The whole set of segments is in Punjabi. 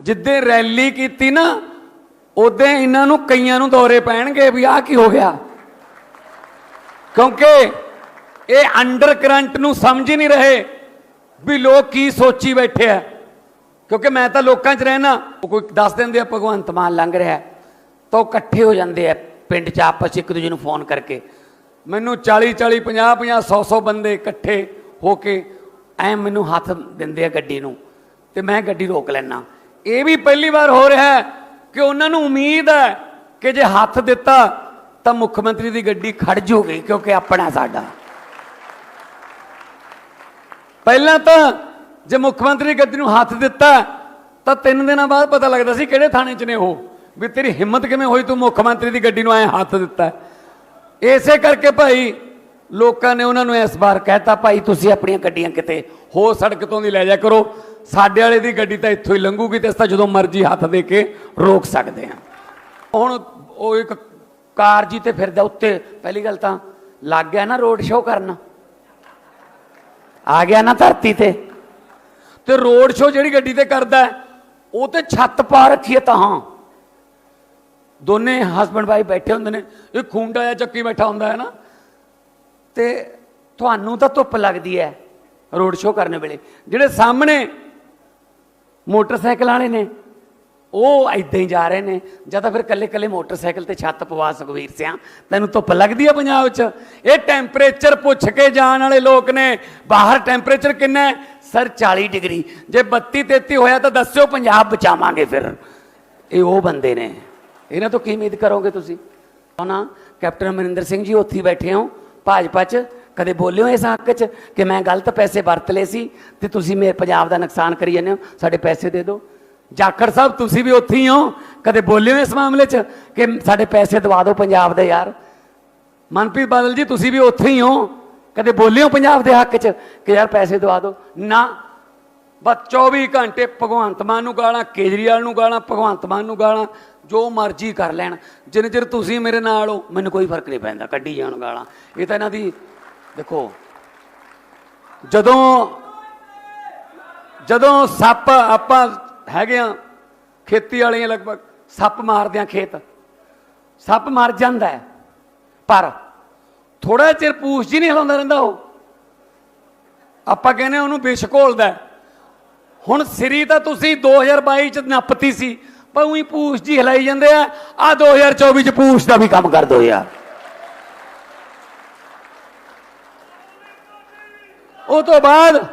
ਜਿੱਦੇ ਰੈਲੀ ਕੀਤੀ ਨਾ ਉਦੋਂ ਇਹਨਾਂ ਨੂੰ ਕਈਆਂ ਨੂੰ ਦੌਰੇ ਪੈਣਗੇ ਵੀ ਆਹ ਕੀ ਹੋ ਗਿਆ। ਕਿਉਂਕਿ ਇਹ ਅੰਡਰ ਕਰੰਟ ਨੂੰ ਸਮਝ ਹੀ ਨਹੀਂ ਰਹੇ ਵੀ ਲੋਕ ਕੀ ਸੋਚੀ ਬੈਠੇ ਆ। ਕਿਉਂਕਿ ਮੈਂ ਤਾਂ ਲੋਕਾਂ 'ਚ ਰਹਿਣਾ ਉਹ ਕੋਈ ਦੱਸ ਦਿੰਦੇ ਆ, ਭਗਵੰਤ ਮਾਨ ਲੰਘ ਰਿਹਾ ਤਾਂ ਉਹ ਇਕੱਠੇ ਹੋ ਜਾਂਦੇ ਆ ਪਿੰਡ 'ਚ ਆਪਸ ਇੱਕ ਦੂਜੇ ਨੂੰ ਫੋਨ ਕਰਕੇ। ਮੈਨੂੰ 40 40 50 50 100 100 ਬੰਦੇ ਇਕੱਠੇ ਹੋ ਕੇ ਐ ਮੈਨੂੰ ਹੱਥ ਦਿੰਦੇ ਆ ਗੱਡੀ ਨੂੰ। ਤੇ ਮੈਂ ਗੱਡੀ ਰੋਕ ਲੈਣਾ ਇਹ ਵੀ ਪਹਿਲੀ ਵਾਰ ਹੋ ਰਿਹਾ ਹੈ ਕਿ ਉਹਨਾਂ ਨੂੰ ਉਮੀਦ ਹੈ ਕਿ ਜੇ ਹੱਥ ਦਿੱਤਾ ਤਾਂ ਮੁੱਖ ਮੰਤਰੀ ਦੀ ਗੱਡੀ ਖੜ ਜੂਗੀ ਕਿਉਂਕਿ ਆਪਣਾ ਸਾਡਾ। ਪਹਿਲਾਂ ਤਾਂ ਜੇ ਮੁੱਖ ਮੰਤਰੀ ਗੱਡੀ ਨੂੰ ਹੱਥ ਦਿੱਤਾ ਤਾਂ ਤਿੰਨ ਦਿਨਾਂ ਬਾਅਦ ਪਤਾ ਲੱਗਦਾ ਸੀ ਕਿਹੜੇ ਥਾਣੇ 'ਚ ਨੇ ਉਹ, ਵੀ ਤੇਰੀ ਹਿੰਮਤ ਕਿਵੇਂ ਹੋਈ ਤੂੰ ਮੁੱਖ ਮੰਤਰੀ ਦੀ ਗੱਡੀ ਨੂੰ ਐ ਹੱਥ ਦਿੱਤਾ। ਇਸੇ ਕਰਕੇ ਭਾਈ ਲੋਕਾਂ ਨੇ ਉਹਨਾਂ ਨੂੰ ਇਸ ਵਾਰ ਕਹਿਤਾ ਭਾਈ ਤੁਸੀਂ ਆਪਣੀਆਂ ਗੱਡੀਆਂ ਕਿਤੇ ਹੋਰ ਸੜਕ ਤੋਂ ਦੀ ਲੈ ਜਾ ਕਰੋ। ਸਾਡੇ ਵਾਲੇ ਦੀ ਗੱਡੀ ਤਾਂ ਇੱਥੋਂ ਹੀ ਲੰਘੂਗੀ ਤੇ ਅਸੀਂ ਤਾਂ ਜਦੋਂ ਮਰਜ਼ੀ ਹੱਥ ਦੇ ਕੇ ਰੋਕ ਸਕਦੇ ਹਾਂ। ਹੁਣ ਉਹ ਇੱਕ ਕਾਰ ਜੀ ਤੇ ਫਿਰਦਾ ਉੱਤੇ, ਪਹਿਲੀ ਗੱਲ ਤਾਂ ਲੱਗ ਗਿਆ ਨਾ ਰੋਡ ਸ਼ੋਅ ਕਰਨ। ਆ ਗਿਆ ਨਾ ਧਰਤੀ ਤੇ। ਤੇ ਰੋਡ ਸ਼ੋਅ ਜਿਹੜੀ ਗੱਡੀ ਤੇ ਕਰਦਾ ਉਹ ਤੇ ਛੱਤ ਪਾ ਰੱਖੀ ਹੈ ਤਾਂ ਹਾਂ। ਦੋਨੇ ਹਸਬੰਡ ਵਾਈਫ ਬੈਠੇ ਹੁੰਦੇ ਨੇ, ਇਹ ਖੁੰਡਾ ਜਾਂ ਚੱਕੀ ਬੈਠਾ ਹੁੰਦਾ ਹੈ ਨਾ। ਤੇ ਤੁਹਾਨੂੰ ਤਾਂ ਧੁੱਪ ਲੱਗਦੀ ਹੈ ਰੋਡ ਸ਼ੋਅ ਕਰਨ ਵੇਲੇ। ਜਿਹੜੇ ਸਾਹਮਣੇ ਮੋਟਰਸਾਈਕਲ ਵਾਲੇ ਨੇ। ਉਹ ਇਦਾਂ ਹੀ ਜਾ ਰਹੇ ਨੇ। ਜਾਂ ਤਾਂ ਫਿਰ ਕੱਲੇ ਕੱਲੇ ਮੋਟਰਸਾਈਕਲ ਤੇ ਛੱਤ ਪਵਾ ਸੁਖਵੀਰ ਸਿਆ। ਤੈਨੂੰ ਧੁੱਪ ਲੱਗਦੀ ਆ ਪੰਜਾਬ 'ਚ? ਇਹ ਟੈਂਪਰੇਚਰ ਪੁੱਛ ਕੇ ਜਾਣ ਵਾਲੇ ਲੋਕ ਨੇ। ਬਾਹਰ ਟੈਂਪਰੇਚਰ ਕਿੰਨਾ ਹੈ? Sir 40 degree. ਜੇ 32 33 ਹੋਇਆ ਤਾਂ ਦੱਸਿਓ ਪੰਜਾਬ ਬਚਾਵਾਂਗੇ ਫਿਰ। ਇਹ ਉਹ ਬੰਦੇ ਨੇ। ਇਹਨਾਂ ਤੋਂ ਕੀ ਉਮੀਦ ਕਰੋਗੇ ਤੁਸੀਂ? ਨਾ, ਕੈਪਟਨ ਅਮਰਿੰਦਰ ਸਿੰਘ ਜੀ, ਉੱਥੇ ਬੈਠੇ ਹੋ। ਭਾਜਪਾ 'ਚ ਕਦੇ ਬੋਲਿਓ ਇਸ ਹੱਕ 'ਚ ਕਿ ਮੈਂ ਗਲਤ ਪੈਸੇ ਵਰਤ ਲਏ ਸੀ ਤੇ ਤੁਸੀਂ ਮੇਰੇ ਪੰਜਾਬ ਦਾ ਨੁਕਸਾਨ ਕਰੀ ਜਾਂਦੇ ਹੋ, ਸਾਡੇ ਪੈਸੇ ਦੇ ਦਿਓ। ਜਾਖੜ ਸਾਹਿਬ, ਤੁਸੀਂ ਵੀ ਉੱਥੇ ਹੀ ਹੋ, ਕਦੇ ਬੋਲਿਓ ਇਸ ਮਾਮਲੇ 'ਚ ਕਿ ਸਾਡੇ ਪੈਸੇ ਦਵਾ ਦਿਓ ਪੰਜਾਬ ਦੇ ਯਾਰ। ਮਨਪ੍ਰੀਤ ਬਾਦਲ ਜੀ, ਤੁਸੀਂ ਵੀ ਉੱਥੇ ਹੀ ਹੋ, ਕਦੇ ਬੋਲਿਓ ਪੰਜਾਬ ਦੇ ਹੱਕ 'ਚ ਕਿ ਯਾਰ ਪੈਸੇ ਦਵਾ ਦਿਓ। ਨਾ, ਬਸ 24 ਘੰਟੇ ਭਗਵੰਤ ਮਾਨ ਨੂੰ ਗਾਲਾਂ, ਕੇਜਰੀਵਾਲ ਨੂੰ ਗਾਲਾਂ, ਭਗਵੰਤ ਮਾਨ ਨੂੰ ਗਾਲਾਂ, ਜੋ ਮਰਜ਼ੀ ਕਰ ਲੈਣ। ਜਿੰਨੇ ਚਿਰ ਤੁਸੀਂ ਮੇਰੇ ਨਾਲ ਹੋ, ਮੈਨੂੰ ਕੋਈ ਫ਼ਰਕ ਨਹੀਂ ਪੈਂਦਾ, ਕੱਢੀ ਜਾਣ ਗਾਲਾਂ। ਇਹ ਤਾਂ ਇਹਨਾਂ ਦੀ ਦੇਖੋ, ਜਦੋਂ ਜਦੋਂ ਸੱਪ ਆਪਾਂ ਹੈਗੇ ਆ, ਖੇਤੀ ਵਾਲੀਆਂ ਲਗਭਗ, ਸੱਪ ਮਾਰਦੇ ਆ ਖੇਤ। ਸੱਪ ਮਰ ਜਾਂਦਾ ਪਰ ਥੋੜਾ ਚਿਰ ਪੂਛ ਜੀ ਨਹੀਂ ਹਿਲਾਉਂਦਾ ਰਹਿੰਦਾ ਉਹ। ਆਪਾਂ ਕਹਿੰਦੇ ਉਹਨੂੰ ਵਿਸ਼ ਘੋਲਦਾ ਹੁਣ ਸਰੀ ਤਾਂ ਤੁਸੀਂ 2022 ਚ ਨੱਪਤੀ ਸੀ, ਪਰ ਉਹੀ ਪੂਛ ਜੀ ਹਿਲਾਈ ਜਾਂਦੇ ਆ ਆ 2024 ਚ ਪੂਛ ਦਾ ਵੀ ਕੰਮ ਕਰ ਦੋ ਯਾਰ। ਉਹ ਤੋਂ ਬਾਅਦ,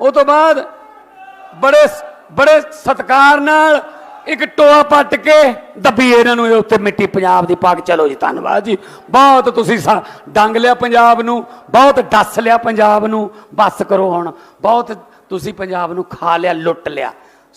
ਉਹ ਤੋਂ ਬਾਅਦ ਬੜੇ ਬੜੇ ਸਤਕਾਰ ਨਾਲ ਇੱਕ ਟੋਆ ਪੱਟ ਕੇ ਦੱਬੀ ਇਹਨਾਂ ਨੂੰ, ਇਹ ਉੱਤੇ ਮਿੱਟੀ ਪੰਜਾਬ ਦੀ ਪੱਗ ਚਲੋ ਜੀ, ਧੰਨਵਾਦ ਜੀ। ਬਹੁਤ ਤੁਸੀਂ ਸਾ- ਡੰਗ ਲਿਆ ਪੰਜਾਬ ਨੂੰ, ਬਹੁਤ ਡੱਸ ਲਿਆ ਪੰਜਾਬ ਨੂੰ, ਬਸ ਕਰੋ ਹੁਣ। ਬਹੁਤ ਤੁਸੀਂ ਪੰਜਾਬ ਨੂੰ ਖਾ ਲਿਆ, ਲੁੱਟ ਲਿਆ।